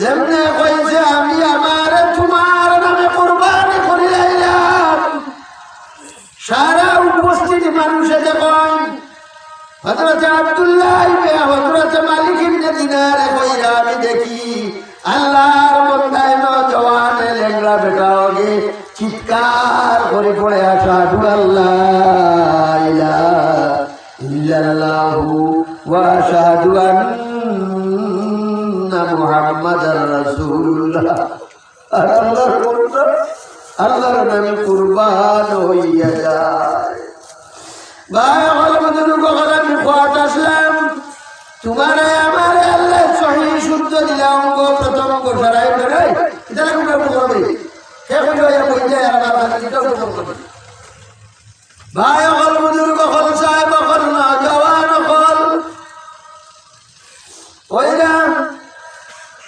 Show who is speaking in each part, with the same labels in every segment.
Speaker 1: যেমনে কইছে আমি আমার তোমার নামে কোরবানি করে লাইলাম সারা উপস্থিত মানুষে দেখুন হজরত আব্দুল্লাহ হজরত মালিক ইবনে দিনার কইরা আমি দেখি, আল্লাহর বন্দায় নজওয়ান লেংরা বেটা ওকে চিৎকার করে পড়ে আসা দু আল্লাহ ইলাহা ইল্লাল্লাহু ওয়া আশহাদু আন্না মুহাম্মাদার রাসূলুল্লাহ। আর আল্লাহর বন্দা আল্লাহর নামে কুরবান হইয়া যায়। ভাই বুজুর্গ হল আমি খোয়াট আসলাম। তোমার, আমার আল্লাহ সহি শুদ্ধ দিলাম প্রথম অঙ্গ সরাই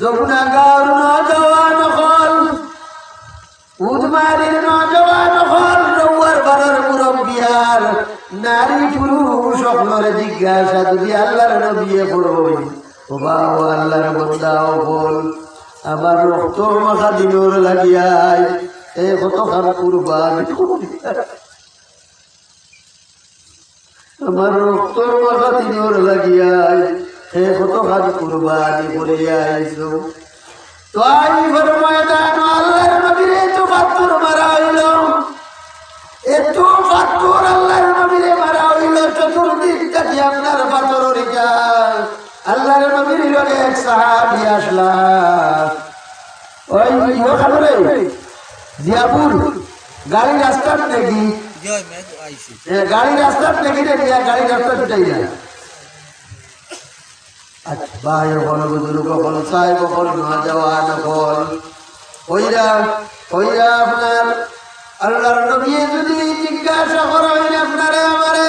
Speaker 1: যমুনা গাঁর নজওয়ান হল উদমারির নজওয়ান হল, রৌয়ার বারর মুরব্বিয়ার নারী পুরুষ সকলের জিজ্ঞাসা যদি আল্লাহর নবিয়ে ও বাবা, আল্লাহর বন্দাও বল, আমার রক্ত মাথা দিনর লাগিয়াই এ কত খারাপ কুরবান। আমার রক্তর মাথা তিনর লাগিয়াই হে কত খান কুরবানি করে আইছো তো আই ঘর ময়দান আল্লাহর নবীরে তো পাত্তর মারা হইল এত পাত্তর আল্লাহর নবীরে মারা হইল চতুর্দিক কাটি আপনার পাত্তর রিজাল আল্লাহর নবীর লগে এক সাহাবি আসলাম ওই ওখানে জিয়াপুর গাড়ি রাস্তার দেখি গাড়ি রাস্তা থেকে দিয়া গাড়ি রাস্তা ছুটাই ভাই বল বুজুর্গ বল সাহেব বল নজওয়ান বল। ওইরা ওইরা আপনার আল্লাহর নবী যদি জিজ্ঞাসা করেন, আপনারে আমারে,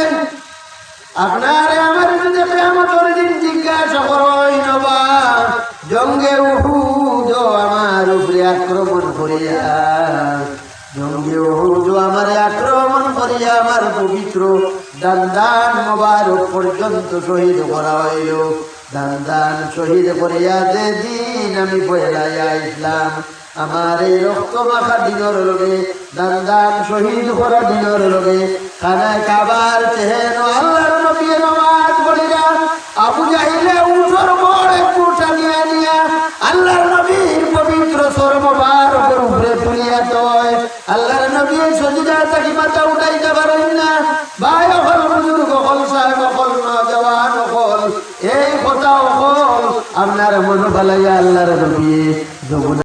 Speaker 1: আপনারে আমার যদি কেমতর দিন জিজ্ঞাসা করেন নবা জঙ্গে উহুদ আমার উপরে আক্রমণ করিয়া, জঙ্গে উহুদ আমার আক্রমণ করিয়া আমার পবিত্র দান দান মোবারক পর্যন্ত শহীদ করা হইল। দান দান শহীদ করিয়া যে দিন আমি পয়লাইয়া ইসলাম আমার এই রক্ত মাখা দিনর লগে, দান দান শহীদ করা দিনর লগে খানায় কাবার চেহেন আল্লাহর নবী নমাজ পড়িয়া আবু জাহিলে উঠর বড় একটু টানিয়া নিয়া আল্লাহর নবীর পবিত্র সর্ববার উপর তুলিয়া তয় আল্লাহর নবী সজিদা থাকি মাথা উঠাইতে পারেন না। ভাই অকল বুজুর্গ অকল সাহেব অকল নজওয়ান অকল এই কথা অকল আপনার মনোবালাইয়া আল্লাহর নবী যমুনা